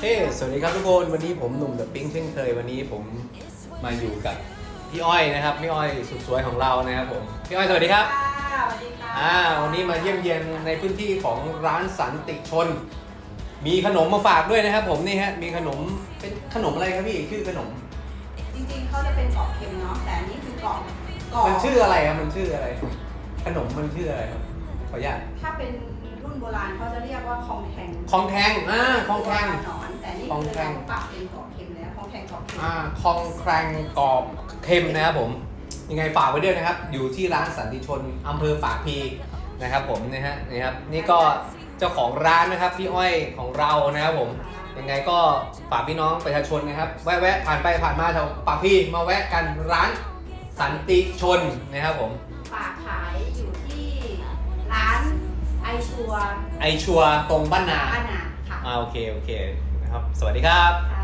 เฮ้ สวัสดีครับทุกคน วันนี้ผมหนุ่มเดอะปิ๊งเช่นเคย วันนี้ผมมาอยู่กับพี่อ้อยนะครับ พี่อ้อยสุดสวยของเรานะครับผม พี่อ้อยสวัสดีครับ ค่ะสวัสดีค่ะอ่า วันนี้มาเยี่ยมเยียนในพื้นที่ของร้านสันติชน มีขนมมาฝากด้วยนะครับ ผมนี่ฮะ มีขนม เป็นขนมอะไรครับพี่ ชื่อขนม จริงๆเขาจะเป็นกรอบเค็มเนาะแต่อันนี้คือกรอบกรอบมันชื่ออะไรครับ มันชื่ออะไร ขนมมันชื่ออะไรครับ ขออนุญาตถ้าเป็นรุ่นโบราณเขาจะเรียกว่าคองแทงคองแทง อ่าคองแทงหนอนแต่นี่ คองคือแทงเราปรับเป็นกรอบเค็มแล้วคองแทงกรอบเค็มอ่าคองแครงกรอบเค็มนะครับผม ยังไงฝากไว้ด้วยนะครับ อยู่ที่ร้านสันติชนอำเภอปากพีนะครับผมนะฮะนี่ครับนี่ก็เจ้าของร้านนะครับพี่อ้อยของเรานะครับผมยังไงก็ฝากพี่น้องประชาชนนะครับ แวะๆผ่านไปผ่านมาแถวปากพีมาแวะกันร้านสันติชนนะครับผมฝากขายอยู่ที่ร้านไอชัวไอชัวร์ตรงบ้านนาอานาค่ะ อ่าโอเคโอเค นะครับ สวัสดีครับ